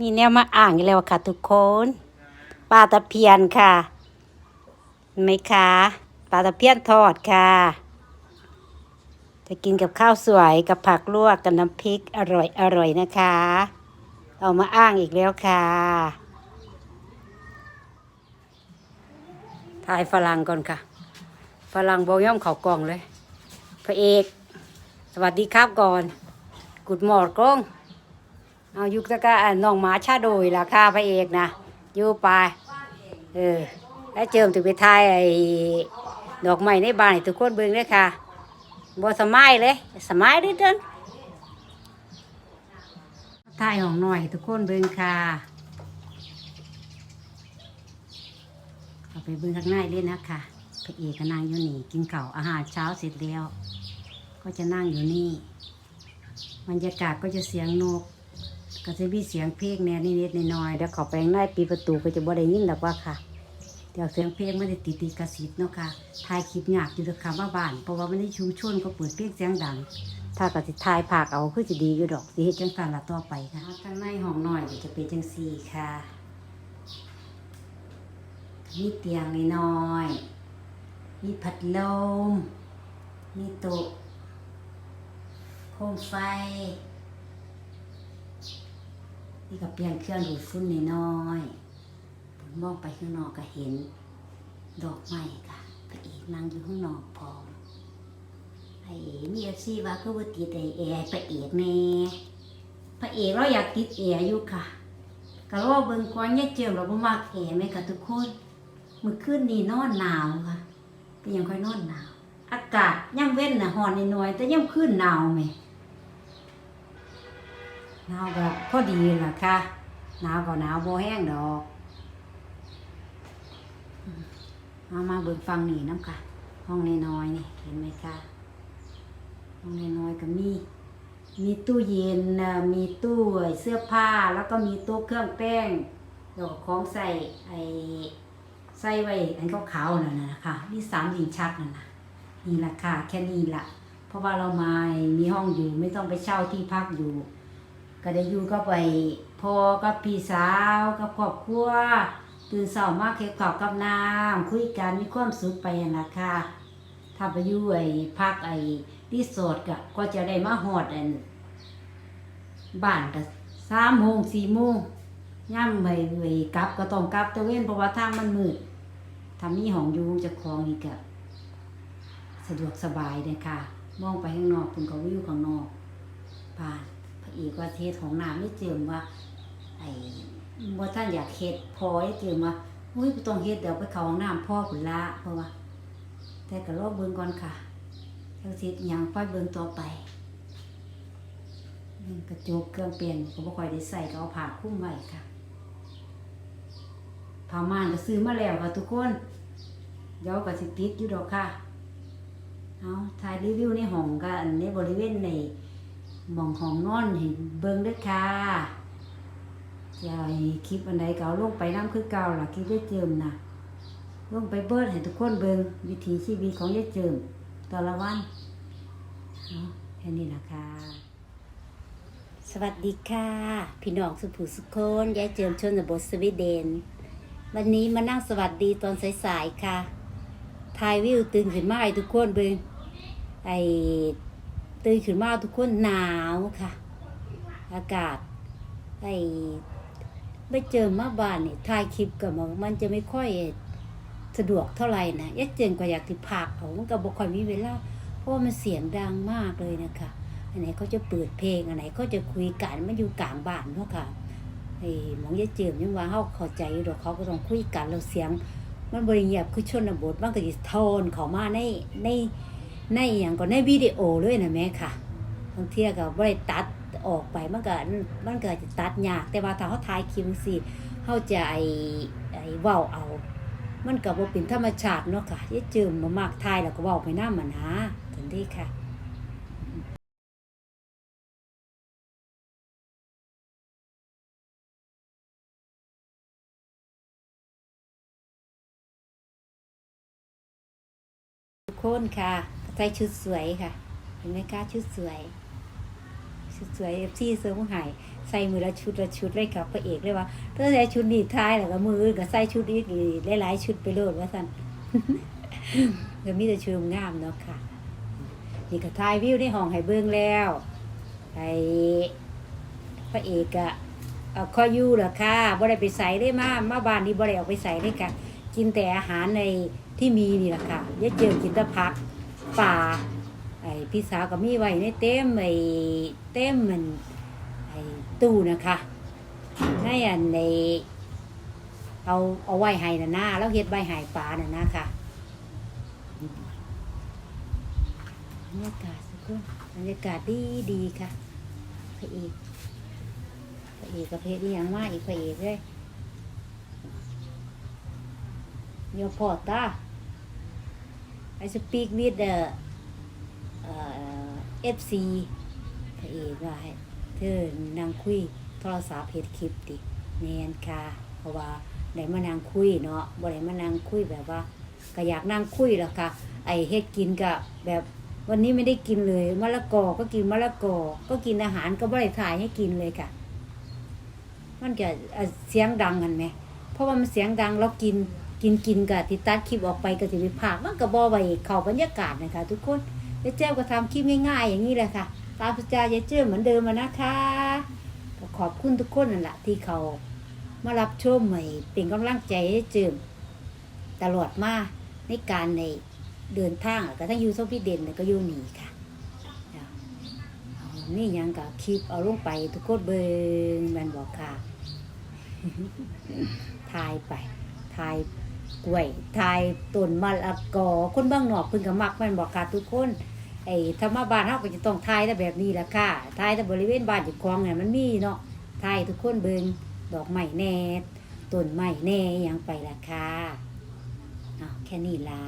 มีแนวมาอ่างอีกแล้วค่ะ ทุกคนปลาตะเพียนค่ะไหมคะปลาตะเพียนทอดค่ะ จะกินกับข้าวสวยกับผักลวกกับน้ำพริกอร่อยอร่อยนะคะ เอามาอ้างอีกแล้วค่ะถ่ายฝรั่งก่อนค่ะฝรั่งโบย่อมเขากล่องเลย พระเอก สวัสดีครับก่อนกุดหมอดกล้อง เอายุกตะกะน้องหมาชาโดยล่ะค่ะพระเอกนะอยู่ไปเออแล้วเจิมถึงไปทายไอ้ดอกไม้ในบ้านให้ทุกคนเบิ่งเลยค่ะบ่สมัยเลยสมัยด้อเดินทายของหน่อยทุกคนเบิ่งค่ะเอาไปเบิ่งข้างในเลยนะคะพระเอกก็นั่งอยู่นี่กินข้าวอาหารเช้าเสร็จแล้ว ก็จะนั่งอยู่นี่บรรยากาศก็จะเสียงนก ก็จะมีเสียงเพลงแน่นิดๆหน่อยๆแล้วเขาไปข้างในปีประตูก็จะบ่ได้ยินหรอกว่าค่ะ เดี๋ยวเสียงเพลงไม่ได้ติดติดกระสิทธิ์เนาะค่ะถ่ายคลิปยากอยู่ด้อค่ะมาบ้าน เพราะว่ามันได้ชุมชนก็เปิดเพลงเสียงดัง ถ้าก็สิถ่ายภาคเอาคือจะดีอยู่ดอกสิเฮ็ดจังซั่นละต่อไปค่ะข้างในห้องนอยก็จะเป็นจังซี่ค่ะมีเตียงน้อยๆมีพัดลมมีโต๊ะโคมไฟ นี่ก็เปลี่ยนเครื่องดูดฝุ่นน้อยๆผมมองไปข้างนอกก็เห็น ดอกไม้ค่ะพระเอกนั่งอยู่ข้างนอกพร้อมไอ้มีเอฟซีว่าก็ว่าติดไอ้แอร์พระเอกแน่พระเอกเราอยากติดแอร์อยู่ค่ะก็รอเบิ่งก่อนเนี่ยเจิมเราบ่มักแอร์ไหมค่ะทุกคนมื้อคืนนี้นอนหนาวค่ะก็ยังค่อยนอนหนาว อากาศย่ำเว้นน่ะร้อนนิดหน่อยแต่ย่ำคืนหนาวแหม หนาวก็พอดีล่ะค่ะหนาวก็หนาวโบแห้งดอกอืมเอามาเบิ่งฟังนี่น้ำค่ะ ห้องน้อยๆนี่เห็นไหมคะห้องน้อยๆก็มีมีตู้เย็นมีตู้เสื้อผ้าแล้วก็มีตู้เครื่องแป้งแล้วก็ของใส่ไอ้ใส่ไว้อันขาวๆนั่นนะนะคะนี่สามลิ้นชักนั่นนะนี่ละค่ะแค่นี้ละเพราะว่าเรามามีห้องอยู่ไม่ต้องไปเช่าที่พักอยู่ ก็ได้อยู่กับไปพ่อกับพี่สาวกับครอบครัวตื่นเช้ามาเก็บข้าวกับน้ำคุยกันมีความสุขไปนั่นล่ะค่ะถ้าไปอยู่ไอ้พักไอ้รีสอร์ทก็ก็จะได้มาฮอดอันบ้านก็สามโมงสี่โมงย่ำไปไปกลับก็ต้องกลับตะเว้นเพราะว่าทางมันมืดถ้ามีห้องอยู่จะคลองนี่ก็สะดวกสบายเลยค่ะ มองไปข้างนอกคุณก็วิวข้างนอกบ้าน อีกว่าเทศของน้ำไม่เจิมว่า ไอ้ว่ท่านอยากเฮ็ดพอให้เจิมว่าอุ้ยต้องเฮ็ดเดี๋ยวไปเข้าห้องน้ำพ่อขุนละเพราะว่า แต่ก็รอเบิ่งก่อนค่ะจังสิหยังค่อยเบิ่งต่อไปกระจกเครื่องเปลี่ยนก็บ่ค่อยได้ใส่ก็เอาผ้าคลุมไว้ค่ะผ้าม่านก็ซื้อมาแล้วค่ะทุกคนเดี๋ยวก็สิติดอยู่ดอกค่ะเอาถ่ายรีวิวในห้องกันในบริเวณใน มองของนอนให้เบิ่งด้อค่ะจะคลิปอันใดก็เอาลงไปน้ำคือเก่าล่ะคลิปได้เจิมนะลงไปเบิดให้ทุกคนเบิ่งวิถีชีวิตของยายเจิมต่ละวันเนาะแค่นี้ล่ะค่ะสวัสดีค่ะ พี่น้องสุภูสุคนยายเจิมชนบทสวีเดน วันนี้มานั่งสวัสดีตอนสายๆค่ะถ่ายวิวตื่นขึ้นมาให้ทุกคนเบิ่งไอ ตื่นขึ้นมาทุกคนหนาวค่ะ อากาศไอ้ไม่เจอมาบ้านนี่ถ่ายคลิปกับมันมันจะไม่ค่อยสะดวกเท่าไหร่นะยักเจนก็อยากติพักเอามันก็บ่ค่อยมีเวลาเพราะว่ามันเสียงดังมากเลยนะคะอันไหนเขาจะเปิดเพลงอันไหนเขาจะคุยกันมันอยู่กลางบ้านเนาะค่ะไอ้หมองยายเจิมยังว่าเขาเข้าใจดอกเขาก็ต้องคุยกันแล้วเสียง มันบริเงียบคือชนบทมันก็จะโทนเขามาในใน ในอย่างก็ในวิดีโอเลยนะแม่ค่ะบางเที่ยก็บ่ได้ตัดออกไปมันก็มันก็จะตัดยาก แต่ว่าถ้าเขาถ่ายคลิปสิเขาจะไอไอเว้าเอา มันก็บ่เป็นธรรมชาติเนาะค่ะยายจืมมามากถ่ายแล้วก็เว้าไปนำมันหาทันทีค่ะทุกคนค่ะ ใส่ชุดสวยค่ะ เห็นไหมคะชุดสวย ชุดสวยเอฟซีเสื้อผู้หายใส่มือละชุดละชุดเลยครับพระเอกเลยว่าเธอใส่ชุดนี้ท้ายแล้วก็มือก็ใส่ชุดอีกหลายๆชุดไปโลดว่าสั่นก็มีแต่ชุดงามเนาะค่ะนี่ก็ถ่ายวิวในห้องให้เบิ่งแล้วไอ้พระเอกอะเอาคอยอยู่เหรอค่ะบ่ได้ไปใส่ได้มามาบ้านนี้บ่ได้เอาไปใส่ได้ค่ะกินแต่อาหารในที่มีนี่แหละค่ะอย่าเจอกินแต่ผัก ป่าไอ้พี่สาวก็มีไว้ในเต็มไอ้เต็มมันไอ้ตู้นะคะในอันในเอาเอาไว้ให้น่ะนะแล้วเฮ็ดไว้ให้ปลาน่ะนะค่ะบรรยากาศสุดยอดบรรยากาศดีดีค่ะพระเอกพระเอกกับเพชรนี่ยังมาอีกพระเอกเลยโยพอตา I speak with the เอฟซีพระเอกว่าให้เธอนางคุยโทรศัพท์เฮ็ดคลิปติแมนค่ะเพราะว่าได้มานางคุยเนาะบ่ได้มานางคุยแบบว่า ก็อยากนั่งคุยแหล้วค่ะ ไอเฮ็ดกินก็แบบวันนี้ไม่ได้กินเลยมะละกอก็กินมะละกอ ก็กินอาหารก็บ่ได้ถ่ายให้กินเลยค่ะ มันจะเอ่อเสียงดังกันไหมเพราะว่ามันเสียงดังเรากิน กินกินกับติดตัดคลิปออกไปก็จะไปผากมันก็บ่ไว้เข้าบรรยากาศนะคะ ทุกคนยายเจ้าก็ทำคลิปง่ายๆ อย่างนี้แหละค่ะ ตามสไตล์ยายเจ้าเหมือนเดิมนะคะก็ขอบคุณทุกคนนั่นแหละที่เขามารับชมใหม่เป็นกำลังใจให้เจิมตลอดมาในการในเดินทางก็ทั้งยูโซพี่เด่นก็อยู่นี่ค่ะนี่ยังกับคลิปเอาลงไปทุกคนเบิงแมันบอกค่ะทายไปทาย กล้วยทายต้นมะละกอคนบางหนอกเพิ่นก็มักแมันบอกค่ะทุกคนไอ้ธรรมบ้านเฮาก็จะต้องทายแต่แบบนี้แหละค่ะทายแต่บริเวณบ้านเจ้าของเนี่ยมันมีเนาะทายทุกคนเบิงดอกไม้แน่ต้นไม้แน่ยังไปละค่ะเอาแค่นี้ละ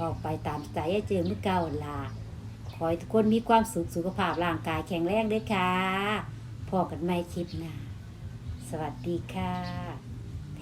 ออกไปตามใจให้เจอมือเก่าละขอให้ทุกคนมีความสุขสุขภาพร่างกายแข็งแรงด้วยค่ะพอกันไม่คลิปหน้าสวัสดีค่ะ